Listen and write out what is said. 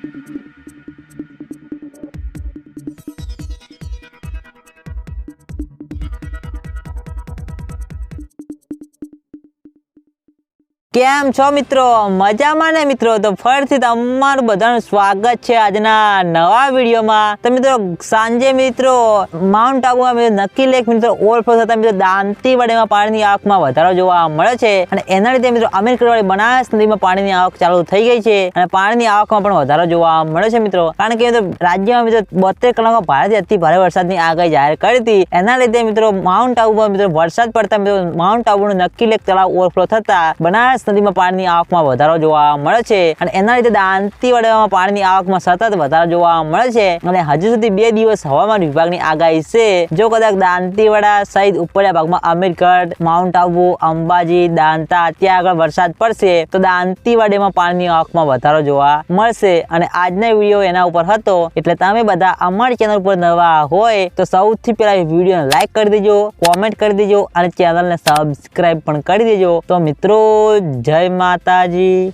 Thank you. કેમ છો મિત્રો? મજામાં ને મિત્રો? તો ફરીથી તમારું બધાનું સ્વાગત છે આજના નવા વિડીયોમાં. તો મિત્રો, સાંજે મિત્રો માઉન્ટ મિત્રો નક્કી લેક મિત્રો ઓવરફ્લો થતા મિત્રો દાંતીવાડીમાં પાણીની આવકમાં વધારો જોવા મળે છે. અને એના લીધે મિત્રો અમીરકરવાડી બનાસ નદીમાં પાણીની આવક ચાલુ થઈ ગઈ છે. અને પાણીની આવકમાં પણ વધારો જોવા મળે છે મિત્રો. કારણ કે મિત્રો, રાજ્યમાં મિત્રો બોતેર કલાકમાં ભારેથી અતિ ભારે વરસાદની આગાહી જાહેર કરી હતી. એના લીધે મિત્રો માઉન્ટ આબુમાં મિત્રો, વરસાદ પડતા મિત્રો માઉન્ટ આબુનું નક્કી લેક તળાવ ઓવરફ્લો થતા બનાસ નદીમાં પાણીની આવકમાં વધારો જોવા મળે છે અને એના લીધે દાંતીવાડામાં પાણીની આવકમાં સતત વધારો જોવા મળે છે અને હજુ સુધી બે દિવસ હવામાન વિભાગની આગાહી છે. જો કદાચ દાંતીવાડા સહિત ઉપરના ભાગમાં અમીરગઢ, માઉન્ટ આબુ, અંબાજી, દાંતા ત્યાં આગળ વરસાદ પડશે, તો દાંતીવાડીમાં પાણીની આવકમાં વધારો જોવા મળશે. અને આજનો વીડિયો એના ઉપર હતો એટલે તમે બધા અમારી ચેનલ ઉપર નવા હોય તો સૌથી પહેલા વિડીયોને લાઈક કરી દેજો, કોમેન્ટ કરી દેજો અને ચેનલને સબસ્ક્રાઇબ પણ કરી દેજો. તો મિત્રો જય માતાજી.